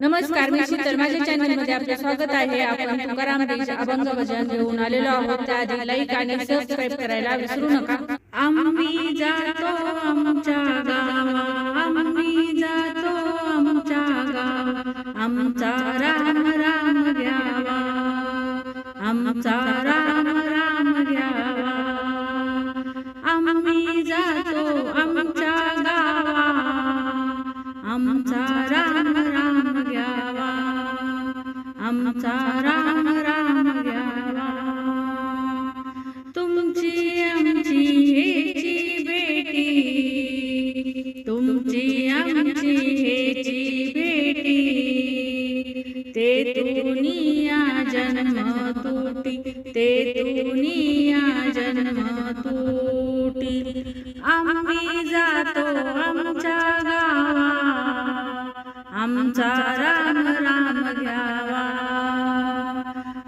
नमस्कार मी शीतल माझ्या चॅनलमध्ये आपले स्वागत आहे. आपण तुकाराम अभंग भजन घेऊन आलेलो आहोत. त्याआधी लाईक आणि सबस्क्राईब करायला विसरू नका. आम्ही जातो आमच्या गावा आम्ही जातो आमच्या गावा आमचा राम राम घ्यावा. आमचा राम राम घ्यावा. आम्ही जातो आमच्या गावा आमचा आमचा राम राम घ्यावा तुमची आमची हेची बेटी तुमची आमची हेची बेटी ते दुनिया जन्म तुटी। ते दुनिया जन्म तुटी। आमचा राम राम घ्यावा.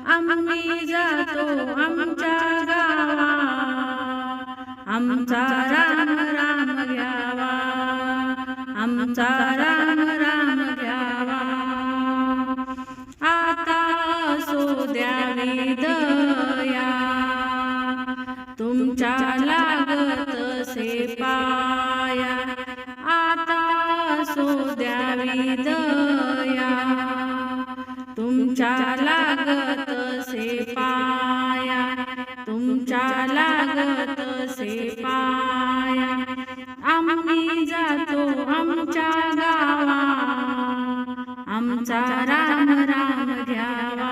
आम्ही जातो आमच्या गावा. आमचा राम राम घ्यावा. आमचा राम राम घ्यावा. आता असो द्यावी दया तुमच्या लागत द्यावी दया तुमच्या लागत से पाया. तुमच्या लागत से पाया. आम्ही जातो आमच्या गावा. आमचा राम राम घ्यावा.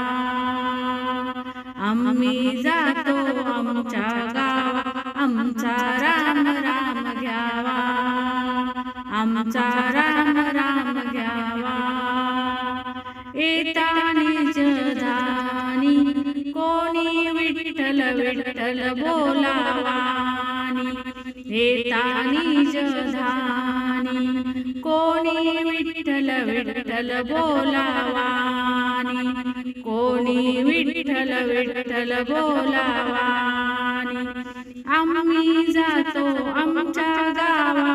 आम्ही जातो आमच्या गावा. आमचा राम राम घ्यावा. आमचा राम येतानी जधानी कोणी विठ्ठल विठ्ठल बोलावानी? येतानी जधानी कोणी विठ्ठल विठ्ठल बोलावानी? कोणी विठ्ठल विठ्ठल बोलावानी? आम्ही जातो आमच्या गावा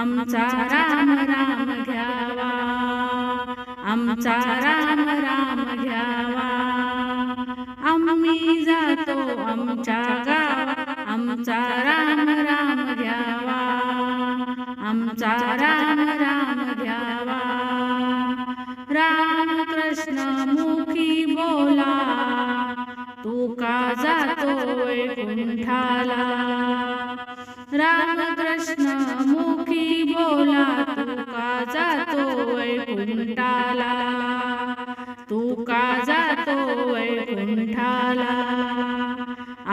आमचा राम राम घ्या. आमचा राम राम घ्यावा. आम्ही जातो आमच्या गावा आमचा राम राम घ्यावा. आमचा राम राम घ्यावा. राम कृष्ण मुखी बोला. तू का जातो वैकुंठाला राम कृष्ण मुखी बोला. तू का जातो वैकुंठाला तू का जातो वैकुंठाला?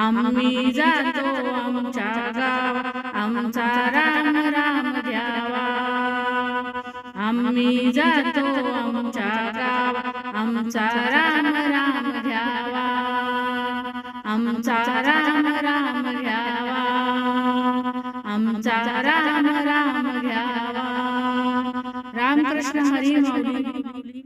आम्ही जातो आमच्या गावा आमचा राम राम द्यावा. आम्ही जातो आमच्या गावा आमचा राम राम घ्यावा आमचा राम राम घ्यावा आमचा राम राम घ्यावा रामकृष्ण हरी माऊली